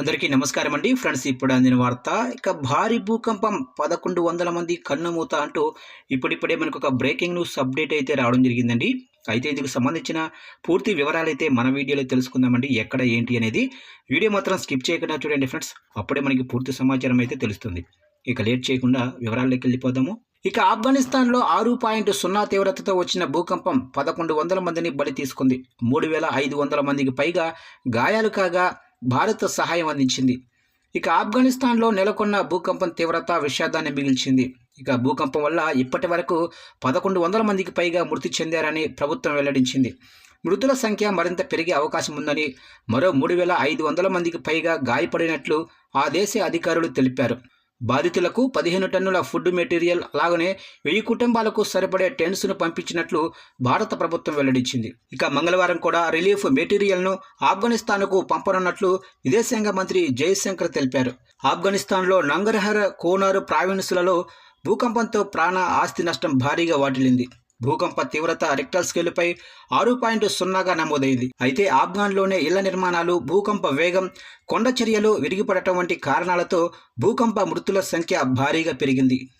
అందరికీ నమస్కారం అండి. ఫ్రెండ్స్ ఇప్పుడు అందిన వార్త ఇక భారీ భూకంపం పదకొండు వందల మంది కన్నుమూత అంటూ ఇప్పుడిప్పుడే మనకు ఒక బ్రేకింగ్ న్యూస్ అప్డేట్ అయితే రావడం జరిగిందండి. అయితే ఇందుకు సంబంధించిన పూర్తి వివరాలు అయితే మన వీడియోలో తెలుసుకుందామండి. ఎక్కడ ఏంటి అనేది వీడియో మాత్రం స్కిప్ చేయకుండా చూడండి ఫ్రెండ్స్. అప్పుడే మనకి పూర్తి సమాచారం అయితే తెలుస్తుంది. ఇక లేట్ చేయకుండా వివరాల్లోకి వెళ్ళిపోదాము. ఇక ఆఫ్ఘనిస్తాన్లో ఆరు పాయింట్ సున్నా తీవ్రతతో వచ్చిన భూకంపం పదకొండు వందల మందిని బలి తీసుకుంది. మూడు వేల ఐదు వందల మందికి పైగా గాయాలు కాగా భారత్ సహాయం అందించింది. ఇక ఆఫ్ఘనిస్తాన్లో నెలకొన్న భూకంపం తీవ్రత విషాదాన్ని మిగిల్చింది. ఇక భూకంపం వల్ల ఇప్పటి వరకు పదకొండు వందల మందికి పైగా మృతి చెందారని ప్రభుత్వం వెల్లడించింది. మృతుల సంఖ్య మరింత పెరిగే అవకాశం ఉందని మరో మూడు వేల ఐదు వందల మందికి పైగా గాయపడినట్లు ఆ దేశ అధికారులు తెలిపారు. బాధితులకు పదిహేను టన్నుల ఫుడ్ మెటీరియల్ అలాగనే వెయ్యి కుటుంబాలకు సరిపడే టెంట్స్ను పంపించినట్లు భారత ప్రభుత్వం వెల్లడించింది. ఇక మంగళవారం కూడా రిలీఫ్ మెటీరియల్ను ఆఫ్ఘనిస్తాన్కు పంపనున్నట్లు విదేశాంగ మంత్రి జయశంకర్ తెలిపారు. ఆఫ్ఘనిస్తాన్లో నంగర్హర్ కోనారు ప్రావిన్సులలో భూకంపంతో ప్రాణ ఆస్తి నష్టం భారీగా వాటిల్లింది. భూకంప తీవ్రత రిక్టర్ స్కేలుపై ఆరు పాయింట్ సున్నాగా నమోదైంది. అయితే ఆఫ్ఘాన్లోనే ఇళ్ళ నిర్మాణాలు భూకంప వేగం కొండ చర్యలు విరిగిపడటం వంటి కారణాలతో భూకంప మృతుల సంఖ్య భారీగా పెరిగింది.